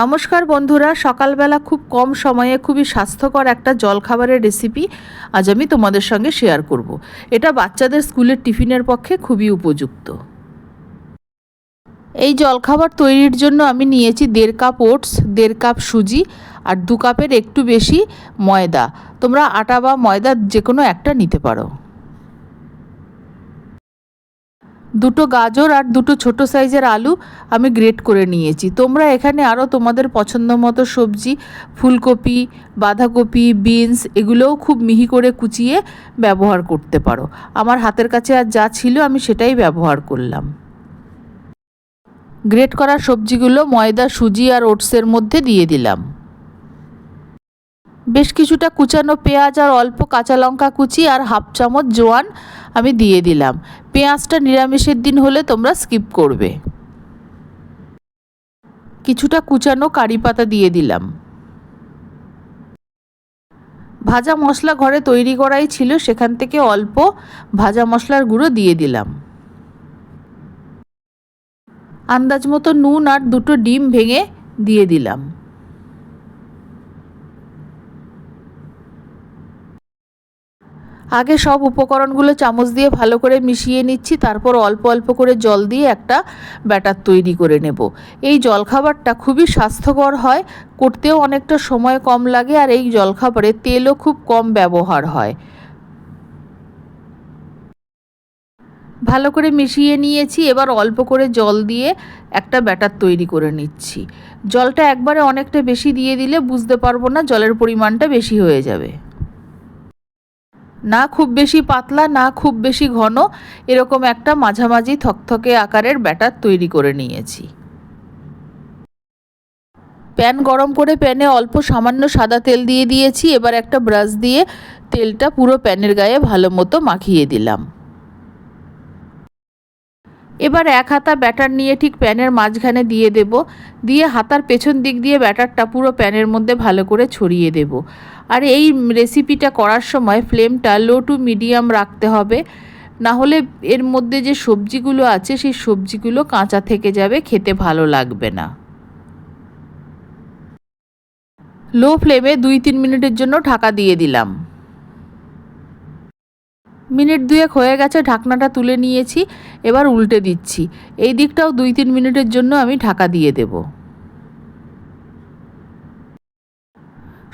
নমস্কার বন্ধুরা, সকালবেলা খুব কম সময়ে খুবই স্বাস্থ্যকর একটা জলখাবারের রেসিপি আজ আমি তোমাদের সঙ্গে শেয়ার করব। এটা বাচ্চাদের স্কুলের টিফিনের পক্ষে খুবই উপযুক্ত। এই জলখাবার তৈরির জন্য আমি নিয়েছি দেড় কাপ ওটস, দেড় কাপ সুজি আর দু কাপের একটু বেশি ময়দা। তোমরা আটা বা ময়দা যে কোনো একটা নিতে পারো। দুটো গাজর আর দুটো ছোট সাইজের আলু আমি গ্রেট করে নিয়েছি। তোমরা এখানে আরও তোমাদের পছন্দ মতো সবজি, ফুলকপি, বাঁধাকপি, বিনস এগুলোও খুব মিহি করে কুচিয়ে ব্যবহার করতে পারো। আমার হাতের কাছে আর যা ছিল আমি সেটাই ব্যবহার করলাম। গ্রেট করা সবজিগুলো ময়দা, সুজি আর ওটসের মধ্যে দিয়ে দিলাম। বেশ কিছুটা কুচানো পেঁয়াজ আর অল্প কাঁচা লঙ্কা কুচি আর হাফ চামচ জোয়ান আমি দিয়ে দিলাম। পেঁয়াজটা নিরামিষের দিন হলে তোমরা স্কিপ করবে। কিছুটা কুচানো কারি পাতা দিয়ে দিলাম। ভাজা মশলা ঘরে তৈরি করাই ছিল, সেখান থেকে অল্প ভাজা মশলার গুঁড়ো দিয়ে দিলাম। আন্দাজ মতো নুন আর দুটো ডিম ভেঙে দিয়ে দিলাম। আগে সব উপকরণগুলো চামচ দিয়ে ভালো করে মিশিয়ে নিচ্ছি, তারপর অল্প অল্প করে জল দিয়ে একটা ব্যাটার তৈরি করে নেব। এই জলখাবারটা খুবই স্বাস্থ্যকর হয়, করতেও অনেকটা সময় কম লাগে আর এই জলখাবারে তেলও খুব কম ব্যবহার হয়। ভালো করে মিশিয়ে নিয়েছি, এবার অল্প করে জল দিয়ে একটা ব্যাটার তৈরি করে নিচ্ছি। জলটা একবারে অনেকটা বেশি দিয়ে দিলে বুঝতে পারব না জলের পরিমাণটা বেশি হয়ে যাবে। না খুব বেশি পাতলা, না খুব বেশি ঘন, এরকম একটা মাঝামাঝি থকথকে আকারের ব্যাটার তৈরি করে নিয়েছি। প্যান গরম করে প্যানে অল্প সামান্য সাদা তেল দিয়ে দিয়েছি, এবার একটা ব্রাশ দিয়ে তেলটা পুরো প্যানের গায়ে ভালো মতো মাখিয়ে দিলাম। এবার এক হাতা ব্যাটার নিয়ে ঠিক প্যানের মাঝখানে দিয়ে দেব, দিয়ে হাতার পেছন দিক দিয়ে ব্যাটারটা পুরো প্যানের মধ্যে ভালো করে ছড়িয়ে দেব। আর এই রেসিপিটা করার সময় ফ্লেমটা লো টু মিডিয়াম রাখতে হবে না হলে এর মধ্যে যে সবজিগুলো আছে সেই সবজিগুলো কাঁচা থেকে যাবে, খেতে ভালো লাগবে না। লো ফ্লেমে দুই তিন মিনিটের জন্য ঢাকা দিয়ে দিলাম। মিনিট দুয়েক হয়ে গেছে, ঢাকনাটা তুলে নিয়েছি, এবার উল্টে দিচ্ছি। এই দিকটাও দুই তিন মিনিটের জন্য আমি ঢাকা দিয়ে দেব।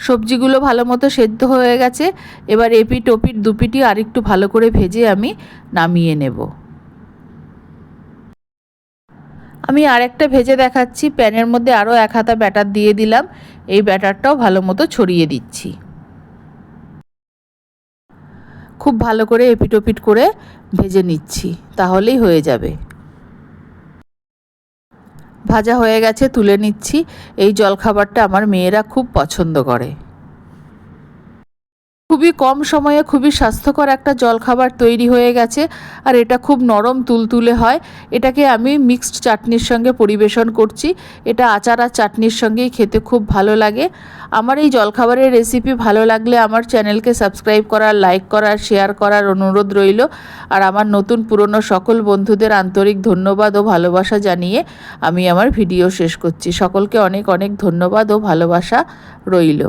সবজিগুলো ভালো মতো সেদ্ধ হয়ে গেছে, এবার এপিট ওপিট দুপিটি আরেকটু ভালো করে ভেজে আমি নামিয়ে নেব। আমি আরেকটা ভেজে দেখাচ্ছি, প্যানের মধ্যে আরও এক হাতা ব্যাটার দিয়ে দিলাম, এই ব্যাটারটাও ভালো মতো ছড়িয়ে দিচ্ছি। খুব ভালো করে এপিটোপিট করে ভেজে নিচ্ছি, তাহলেই হয়ে যাবে। ভাজা হয়ে গেছে, তুলে নিচ্ছি। এই জলখাবারটা আমার মেয়েরা খুব পছন্দ করে। খুবই কম সময়ে খুবই স্বাস্থ্যকর একটা জলখাবার তৈরি হয়ে গেছে, আর এটা খুব নরম তুলতুলে হয়। এটাকে আমি মিক্সড চাটনির সঙ্গে পরিবেশন করছি। এটা আচার আর চাটনির সঙ্গেই খেতে খুব ভালো লাগে। আমার এই জলখাবারের রেসিপি ভালো লাগলে আমার চ্যানেলকে সাবস্ক্রাইব করার লাইক করার শেয়ার করার অনুরোধ রইল। আর আমার নতুন পুরনো সকল বন্ধুদের আন্তরিক ধন্যবাদ ও ভালোবাসা জানিয়ে আমি আমার ভিডিও শেষ করছি। সকলকে অনেক অনেক ধন্যবাদ ও ভালোবাসা রইল।